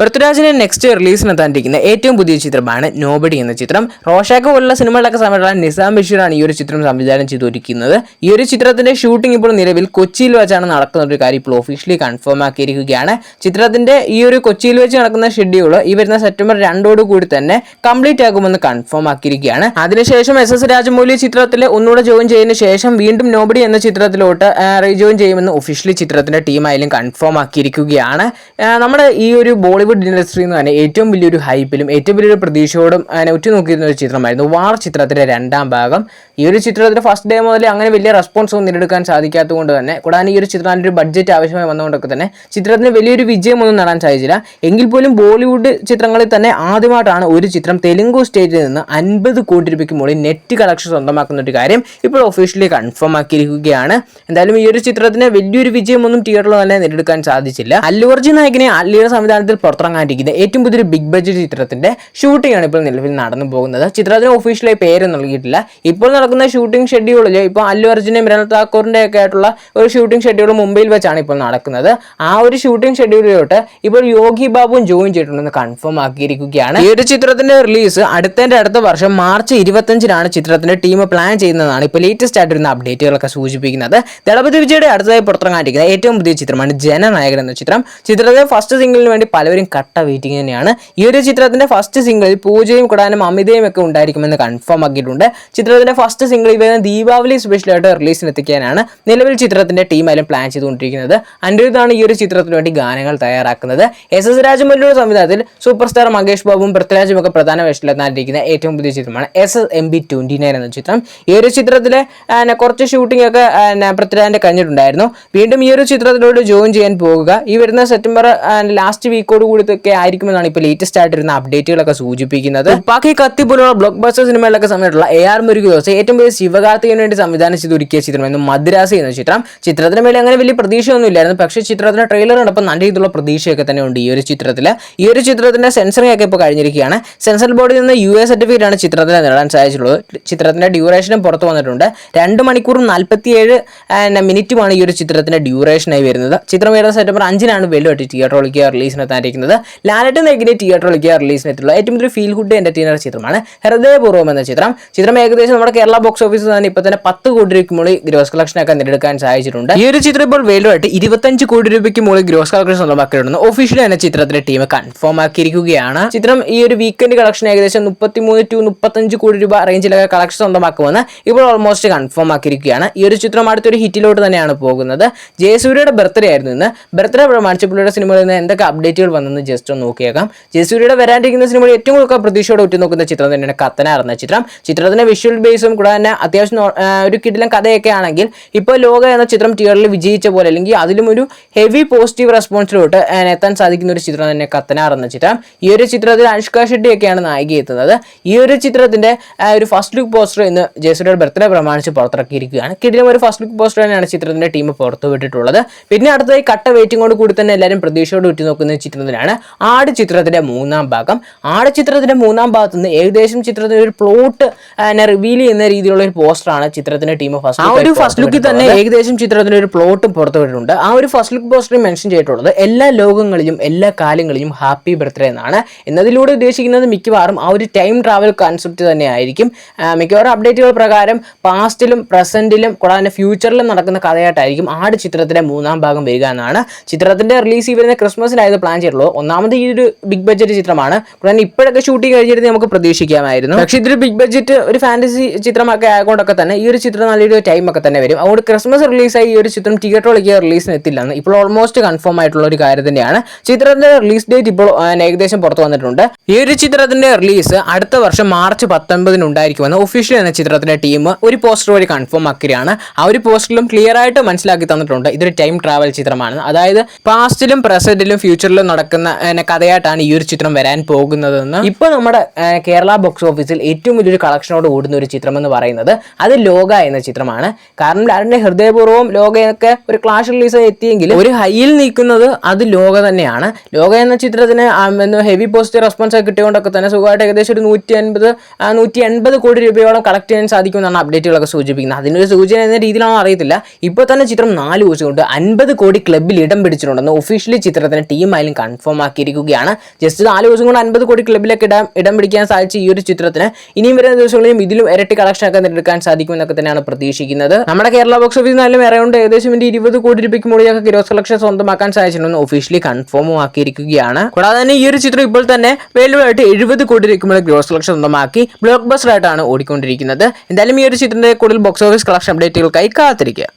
പൃഥ്വിരാജിനെ നെക്സ്റ്റ് റിലീസിന് റിലീസിനെത്താണ്ടിരിക്കുന്ന ഏറ്റവും പുതിയ ചിത്രമാണ് നോബഡി എന്ന ചിത്രം. റോഷാക്ക് പോലുള്ള സിനിമകളൊക്കെ സമയത്തുള്ള നിസാം ബഷീറാണ് ഈ ഒരു ചിത്രം സംവിധാനം ചെയ്തൊരുക്കുന്നത് ഈ ഒരു ചിത്രത്തിന്റെ ഷൂട്ടിംഗ് ഇപ്പോൾ നിലവിൽ കൊച്ചിയിൽ വെച്ചാണ് നടക്കുന്ന ഒരു കാര്യം ഇപ്പോൾ ഒഫീഷ്യലി കൺഫേം ആക്കിയിരിക്കുകയാണ്. ചിത്രത്തിന്റെ ഈ ഒരു കൊച്ചിയിൽ വെച്ച് നടക്കുന്ന ഷെഡ്യൂൾ ഈ വരുന്ന സെപ്റ്റംബർ രണ്ടോട് കൂടി തന്നെ കംപ്ലീറ്റ് ആകുമെന്ന് കൺഫേം ആക്കിയിരിക്കുകയാണ്. അതിനുശേഷം എസ് എസ് രാജമൗലി ചിത്രത്തിൽ ഒന്നുകൂടെ ജോയിൻ ചെയ്തതിനു ശേഷം വീണ്ടും നോബഡി എന്ന ചിത്രത്തിലോട്ട് റീജോയിൻ ചെയ്യുമെന്ന് ഒഫീഷ്യലി ചിത്രത്തിന്റെ ടീമായാലും കൺഫേം ആക്കിയിരിക്കുകയാണ്. നമ്മുടെ ഈ ഒരു ബോളിവുഡ് ഇൻഡസ്ട്രി എന്ന് തന്നെ ഏറ്റവും വലിയൊരു ഹൈപ്പിലും ഏറ്റവും വലിയൊരു പ്രതീക്ഷയോടും അങ്ങനെ ഉറ്റുനോക്കിയിരുന്ന ഒരു ചിത്രമായിരുന്നു വാർ ചിത്രത്തിന്റെ രണ്ടാം ഭാഗം. ഈ ഒരു ചിത്രത്തിന്റെ ഫസ്റ്റ് ഡേ മുതൽ അങ്ങനെ വലിയ റെസ്പോൺസ് ഒന്നും നേടിയെടുക്കാൻ സാധിക്കാത്തത് കൊണ്ട് തന്നെ കൂടാതെ ഈ ഒരു ചിത്രത്തിന്റെ ഒരു ബഡ്ജറ്റ് ആവശ്യമായി വന്നുകൊണ്ടൊക്കെ തന്നെ ചിത്രത്തിന് വലിയൊരു വിജയമൊന്നും നേടാൻ സാധിച്ചില്ല. എങ്കിൽ പോലും ബോളിവുഡ് ചിത്രങ്ങളിൽ തന്നെ ആദ്യമായിട്ടാണ് ഒരു ചിത്രം തെലുങ്കു സ്റ്റേറ്റിൽ നിന്ന് അൻപത് കോടി രൂപയ്ക്ക് മുകളിൽ നെറ്റ് കളക്ഷൻ സ്വന്തമാക്കുന്ന ഒരു കാര്യം ഇപ്പോൾ ഒഫീഷ്യലി കൺഫേം ആക്കിയിരിക്കുകയാണ്. എന്തായാലും ഈ ഒരു ചിത്രത്തിന് വലിയൊരു വിജയമൊന്നും തിയേറ്ററിൽ തന്നെ നേടിയെടുക്കാൻ സാധിച്ചില്ല. അല്ലു അർജുൻ നായകനെ അല്ലിയുടെ സംവിധാനത്തിൽ പുറത്തിറങ്ങാനിരിക്കുന്ന ഏറ്റവും പുതിയൊരു ബിഗ് ബഡ്ജറ്റ് ചിത്രത്തിന്റെ ഷൂട്ടിംഗ് ആണ് ഇപ്പോൾ നിലവിൽ നടന്നു പോകുന്നത്. ചിത്രത്തിന് ഒഫീഷ്യലായി പേര് നൽകിയിട്ടില്ല. ഇപ്പോൾ നടക്കുന്ന ഷൂട്ടിംഗ് ഷെഡ്യൂളിൽ ഇപ്പോൾ അല്ലു അർജുനും മിരൽ താക്കൂറിന്റെ ഒക്കെ ആയിട്ടുള്ള ഒരു ഷൂട്ടിംഗ് ഷെഡ്യൂൾ മുംബൈയിൽ വെച്ചാണ് ഇപ്പോൾ നടക്കുന്നത്. ആ ഒരു ഷൂട്ടിംഗ് ഷെഡ്യൂളിലോട്ട് ഇപ്പോൾ യോഗി ബാബുവും ജോയിൻ ചെയ്തിട്ടുണ്ടെന്ന് കൺഫേം ആക്കിയിരിക്കുകയാണ്. ഈ ഒരു ചിത്രത്തിന്റെ റിലീസ് അടുത്തതിന്റെ അടുത്ത വർഷം മാർച്ച് ഇരുപത്തഞ്ചിനാണ് ചിത്രത്തിന്റെ ടീം പ്ലാൻ ചെയ്യുന്നതാണ് ഇപ്പോൾ ലേറ്റസ്റ്റ് ആയിട്ടിരുന്ന അപ്ഡേറ്റുകളൊക്കെ സൂചിപ്പിക്കുന്നത്. ദളപതി വിജയുടെ അടുത്തതായി പുറത്തിറങ്ങാനിരിക്കുന്ന ഏറ്റവും പുതിയ ചിത്രമാണ് ജനനായകൻ എന്ന ചിത്രം. ചിത്രത്തിലെ ഫസ്റ്റ് സിംഗിളിന് വേണ്ടി പലവരും കട്ട വെയിറ്റിംഗ് തന്നെയാണ്. ഈ ഒരു ചിത്രത്തിന്റെ ഫസ്റ്റ് സിംഗിളിൽ പൂജയും കുടാനും അമിതയും ഒക്കെ ഉണ്ടായിരിക്കുമെന്ന് കൺഫേം ആക്കിയിട്ടുണ്ട്. ചിത്രത്തിന്റെ ഫസ്റ്റ് സിംഗിൾ ഇവ ദീപാവലി സ്പെഷ്യലായിട്ട് റിലീസിന് എത്തിക്കാനാണ് നിലവിൽ ചിത്രത്തിന്റെ ടീം ആയാലും പ്ലാൻ ചെയ്തുകൊണ്ടിരിക്കുന്നത്. അനിരുദ്ധാണ് ഈ ഒരു ചിത്രത്തിന് വേണ്ടി ഗാനങ്ങൾ തയ്യാറാക്കുന്നത്. എസ് എസ് രാജമൗലിയുടെ സംവിധാനത്തിൽ സൂപ്പർ സ്റ്റാർ മഹേഷ് ബാബുവും പൃഥ്വിരാജും ഒക്കെ പ്രധാന വേഷത്തിലെത്താനിരിക്കുന്ന ഏറ്റവും പുതിയ ചിത്രമാണ് S S M B twenty nine എന്ന ചിത്രം. ഈ ഒരു ചിത്രത്തിലെ കുറച്ച് ഷൂട്ടിംഗ് ഒക്കെ പൃഥ്വിരാജിന്റെ കഴിഞ്ഞിട്ടുണ്ടായിരുന്നു വീണ്ടും ഈ ഒരു ചിത്രത്തിലോട്ട് ജോയിൻ ചെയ്യാൻ പോകുക. ഈ വരുന്ന സെപ്റ്റംബർ ലാസ്റ്റ് വീക്കോട് കൂടിയൊക്കെ ആയിരിക്കുമെന്നാണ് ഇപ്പോൾ ലേറ്റസ്റ്റ് ആയിട്ട് വരുന്ന അപ്ഡേറ്റുകളൊക്കെ സൂചിപ്പിക്കുന്നത്. ബാക്കി കത്തി പോലുള്ള ബ്ലോക്ക് ബസ്റ്റർ സിനിമകളിലൊക്കെ സമയത്തുള്ള എ ആർ മുരുകദോസ് ഏറ്റവും വലിയ ശിവകാർത്തികന് വേണ്ടി സംവിധാനം ചെയ്ത് ഒരുക്കിയ ചിത്രമായിരുന്നു മദ്രാസ് എന്ന ചിത്രം. ചിത്രത്തിന് മേലെ അങ്ങനെ വലിയ പ്രതീക്ഷയൊന്നും ഇല്ലായിരുന്നു പക്ഷേ ചിത്രത്തിന്റെ ട്രെയിലർ കണ്ടപ്പോൾ നല്ല രീതിയിലുള്ള പ്രതീക്ഷയൊക്കെ തന്നെ ഉണ്ട് ഈ ഒരു ചിത്രത്തിൽ ഈ ഒരു ചിത്രത്തിന്റെ സെൻസറിംഗ് ഒക്കെ ഇപ്പോൾ കഴിഞ്ഞിരിക്കുകയാണ്. സെൻസർ ബോർഡിൽ നിന്ന് യു എസ് സർട്ടിഫിക്കറ്റ് ആണ് ചിത്രത്തിന് നേടാൻ സാധിച്ചിട്ടുള്ളത്. ചിത്രത്തിന്റെ ഡ്യൂറേഷനും പുറത്തു വന്നിട്ടുണ്ട്. രണ്ട് മണിക്കൂറും നാൽപ്പത്തിയേഴ് മിനിറ്റുമാണ് ഈ ഒരു ചിത്രത്തിന്റെ ഡ്യൂറേഷനായി വരുന്നത്. ചിത്രം വരുന്ന സെപ്റ്റംബർ അഞ്ചിനാണ് വെല്ലുമായിട്ട് തിയേറ്ററിലേക്ക് റിലീസിനെത്താനിരിക്കുന്നത് ലാലറ്റ് നെഗിനെ തിയേറ്ററിലേക്ക് റിലീസ് ചെയ്തിട്ടുള്ള ഏറ്റവും വലിയ ഫീൽ ഗുഡ് എന്റർടൈനർ ചിത്രമാണ് ഹൃദയപൂർവം എന്ന ചിത്രം. ചിത്രം ഏകദേശം നമ്മുടെ കേരള ബോക്സ് ഓഫീസിൽ തന്നെ ഇപ്പോൾ തന്നെ പത്ത് കോടി രൂപയ്ക്ക് മുകളിൽ ഗ്രോസ് കളക്ഷൻ ഒക്കെ നേടിയെടുക്കാൻ സാധിച്ചിട്ടുണ്ട് ഈ ഒരു ചിത്രം ഇപ്പോൾ വേലുമായിട്ട് ഇരുപത്തഞ്ച് കോടി രൂപയ്ക്ക് മുകളിൽ ഗ്രോസ് കളക്ഷൻ സ്വന്തമാക്കിയിട്ടുണ്ട്. ഒഫീഷ്യലി തന്നെ ചിത്രത്തിന്റെ ടീം കൺഫേം ആക്കിയിരിക്കുകയാണ്. ചിത്രം ഈ ഒരു വീക്കെൻഡ് കളക്ഷൻ ഏകദേശം മുപ്പത്തിമൂന്ന് ടു മുപ്പത്തഞ്ച് കോടി രൂപ റേഞ്ചിലൊക്കെ കളക്ഷൻ സ്വന്തമാക്കുമെന്ന് ഇപ്പോൾ ഓൾമോസ്റ്റ് കൺഫേം ആക്കിയിരിക്കുകയാണ്. ഈ ഒരു ചിത്രം അടുത്തൊരു ഹിറ്റിലോട്ട് തന്നെയാണ് പോകുന്നത്. ജയസൂര്യയുടെ ബർത്ത്ഡേ ആയിരുന്നു ഇന്ന്. ബർത്ത്ഡേ പ്രമാണിച്ച് പുള്ളിയുടെ സിനിമയിൽ നിന്ന് എന്തൊക്കെ അപ്ഡേറ്റുകൾ വന്നെന്ന് ജസ്റ്റ് ഒന്ന് നോക്കിയേക്കാം. ജയസൂര്യയുടെ വരാനിരിക്കുന്ന സിനിമയിൽ ഏറ്റവും കൂടുതൽ പ്രതീക്ഷയോടെ ഉറ്റുനോക്കുന്ന ചിത്രം തന്നെയാണ് കത്തനാർ എന്ന ചിത്രം. ചിത്രത്തിന്റെ വിഷ്വൽ ബേസും കൂടെ തന്നെ അത്യാവശ്യം ഒരു കിടിലം കഥയൊക്കെ ആണെങ്കിൽ ഇപ്പോൾ ലോക എന്ന ചിത്രം തിയേറ്ററിൽ വിജയിച്ച പോലെ അല്ലെങ്കിൽ അതിലും ഒരു ഹെവി പോസിറ്റീവ് റെസ്പോൺസിലോട്ട് എത്താൻ സാധിക്കുന്ന ഒരു ചിത്രം തന്നെ കത്തനാർ എന്ന ചിത്രം. ഈ ഒരു ചിത്രത്തിൽ അനുഷ്ക ഷെട്ടി ഒക്കെയാണ് നായിക എത്തുന്നത്. ഈ ഒരു ചിത്രത്തിന്റെ ഒരു ഫസ്റ്റ് ലുക്ക് പോസ്റ്റർ ഇന്ന് ജയസൂര്യയുടെ ബർത്ത്ഡേ പ്രമാണിച്ച് പുറത്തിറക്കിയിരിക്കുകയാണ്. കിടിലം ഒരു ഫസ്റ്റ് ലുക്ക് പോസ്റ്റർ തന്നെയാണ് ചിത്രത്തിന്റെ ടീം പുറത്തുവിട്ടിട്ടുള്ളത്. പിന്നെ അടുത്തതായി കട്ട വെയിറ്റിംഗോട് കൂടി തന്നെ എല്ലാവരും പ്രതീക്ഷയോട് ഉറ്റുനോക്കുന്ന ചിത്രത്തിലാണ് ആട് ചിത്രത്തിന്റെ മൂന്നാം ഭാഗം. ആട് ചിത്രത്തിന്റെ മൂന്നാം ഭാഗത്ത് നിന്ന് ഏകദേശം ചിത്രത്തിന്റെ ഒരു പ്ലോട്ട് റിവീൽ ചെയ്യുന്ന രീതിയിലുള്ള ഒരു പോസ്റ്ററാണ് ചിത്രത്തിന്റെ ടീം ഫസ്റ്റ് ആ ഒരു ഫസ്റ്റ് ലുക്കിൽ തന്നെ ഏകദേശം ചിത്രത്തിന്റെ ഒരു പ്ലോട്ടും പുറത്തുവിട്ടിട്ടുണ്ട് ആ ഒരു ഫസ്റ്റ് ലുക്ക് പോസ്റ്ററിൽ മെൻഷൻ ചെയ്തിട്ടുള്ളത് എല്ലാ ലോകങ്ങളിലും എല്ലാ കാലങ്ങളിലും ഹാപ്പി ബർത്ത്ഡേ എന്നാണ്. എന്നതിലൂടെ ഉദ്ദേശിക്കുന്നത് മിക്കവാറും ആ ഒരു ടൈം ട്രാവൽ കൺസെപ്റ്റ് തന്നെ ആയിരിക്കും മിക്കവാറും അപ്ഡേറ്റുകൾ പ്രകാരം പാസ്റ്റിലും പ്രസന്റിലും കൂടാതെ ഫ്യൂച്ചറിലും നടക്കുന്ന കഥയായിട്ടായിരിക്കും ആട് ചിത്രത്തിന്റെ മൂന്നാം ഭാഗം വരിക എന്നാണ്. ചിത്രത്തിന്റെ റിലീസ് വരുന്ന ക്രിസ്മസിനായത് പ്ലാൻ ചെയ്തിട്ടുള്ളത്. ഒന്നാമത് ഈ ഒരു ബിഗ് ബഡ്ജറ്റ് ചിത്രമാണ്. കൂടാതെ ഇപ്പോഴൊക്കെ ഷൂട്ടിംഗ് കഴിഞ്ഞിരുന്ന് നമുക്ക് പ്രതീക്ഷിക്കാമായിരുന്നു. പക്ഷേ ഇതൊരു ബിഗ് ബഡ്ജറ്റ് ഒരു ഫാന്റസി ചിത്രമൊക്കെ ആയതുകൊണ്ടൊക്കെ തന്നെ ഈ ഒരു ചിത്രം നല്ലൊരു ടൈമൊക്കെ തന്നെ വരും. അതുകൊണ്ട് ക്രിസ്മസ് റിലീസായി ഈ ഒരു ചിത്രം തിയേറ്ററിലേക്ക് റിലീസിന് എത്തില്ല എന്ന് ഇപ്പോൾ ഓൾമോസ്റ്റ് കൺഫേം ആയിട്ടുള്ള ഒരു കാര്യം തന്നെയാണ്. ചിത്രത്തിന്റെ റിലീസ് ഡേറ്റ് ഇപ്പോൾ ഏകദേശം പുറത്തു വന്നിട്ടുണ്ട്. ഈ ഒരു ചിത്രത്തിന്റെ റിലീസ് അടുത്ത വർഷം മാർച്ച് പത്തൊൻപതിന് ഉണ്ടായിരിക്കുമെന്ന് ഒഫീഷ്യൽ എന്ന ചിത്രത്തിന്റെ ടീം ഒരു പോസ്റ്റർ വഴി കൺഫേം ആക്കുകയാണ്. ആ ഒരു പോസ്റ്ററിലും ക്ലിയർ ആയിട്ട് മനസ്സിലാക്കി തന്നിട്ടുണ്ട് ഇതൊരു ടൈം ട്രാവൽ ചിത്രമാണ്. അതായത് പാസ്റ്റിലും പ്രസന്റിലും ഫ്യൂച്ചറിലും നടക്കുന്ന ആ, കഥയായിട്ടാണ് ഈ ഒരു ചിത്രം വരാൻ പോകുന്നതെന്ന്. ഇപ്പൊ നമ്മുടെ കേരള ബോക്സ് ഓഫീസിൽ ഏറ്റവും വലിയൊരു കളക്ഷനോട് ഓടുന്ന ഒരു ചിത്രം എന്ന് പറയുന്നത് അത് ലോക എന്ന ചിത്രമാണ്. കാരണം ലാലിന്റെ ഹൃദയപൂർവം ലോകയൊക്കെ ഒരു ക്ലാഷ് റിലീസ് എത്തിയെങ്കിലും ഒരു ഹൈയിൽ നിൽക്കുന്നത് അത് ലോക തന്നെയാണ്. ലോക എന്ന ചിത്രത്തിന് ഹെവി പോസിറ്റീവ് റെസ്പോൺസ് ഒക്കെ കിട്ടിയതുകൊണ്ടൊക്കെ തന്നെ സുഖമായിട്ട് ഏകദേശം ഒരു നൂറ്റി അൻപത് നൂറ്റി എൺപത് കോടി രൂപയോളം കളക്ട് ചെയ്യാൻ സാധിക്കുമെന്നാണ് അപ്ഡേറ്റുകളൊക്കെ സൂചിപ്പിക്കുന്നത്. അതിനൊരു സൂചന എന്ന രീതിയിലാണോ അറിയത്തില്ല. ഇപ്പോൾ തന്നെ ചിത്രം നാല് ദിവസം കൊണ്ട് അൻപത് കോടി ക്ലബിൽ ഇടം പിടിച്ചിട്ടുണ്ടെന്ന് ഒഫീഷ്യലി ചിത്രത്തിന് ടീം ആയാലും കൺഫേം കൺഫേം ആക്കിയിരിക്കുകയാണ്. ജസ്റ്റ് നാല് ദിവസം കൊണ്ട് അൻപത് കോടി ക്ലബിലേക്ക് ഇടാൻ ഇടം പിടിക്കാൻ സാധിച്ച ഈ ഒരു ചിത്രത്തിന് ഇനിയും വരുന്ന ദിവസങ്ങളിലും ഇതിലും ഇരട്ടി കളക്ഷൻ ഒക്കെ നേടിയെടുക്കാൻ സാധിക്കുമെന്നൊക്കെ തന്നെയാണ് പ്രതീക്ഷിക്കുന്നത്. നമ്മുടെ കേരള ബോക്സ് ഓഫീസിൽ നിന്നാലും അറൗണ്ട് ഏകദേശം ഇതിന്റെ ഇരുപത് കോടി രൂപയ്ക്ക് മുകളിലൊക്കെ ഗ്രോസ് കളക്ഷൻ സ്വന്തമാക്കാൻ സാധിച്ചിട്ടുണ്ടെന്ന് ഒഫീഷ്യലി കൺഫേമും ആക്കിയിരിക്കുകയാണ്. കൂടാതെ തന്നെ ഈ ഒരു ചിത്രം ഇപ്പോൾ തന്നെ വേൾഡുമായിട്ട് എഴുപത് കോടി രൂപയ്ക്ക് മുകളിൽ ഗ്രോസ് കളക്ഷൻ സ്വന്തമാക്കി ബ്ലോക്ക് ബസ്റ്റർ ആയിട്ടാണ് ഓടിക്കൊണ്ടിരിക്കുന്നത്. എന്തായാലും ഈ ഒരു ചിത്രത്തിന്റെ കൂടുതൽ ബോക്സ് ഓഫീസ് കളക്ഷൻ അപ്ഡേറ്റുകൾക്കായി കാത്തിരിക്കുക.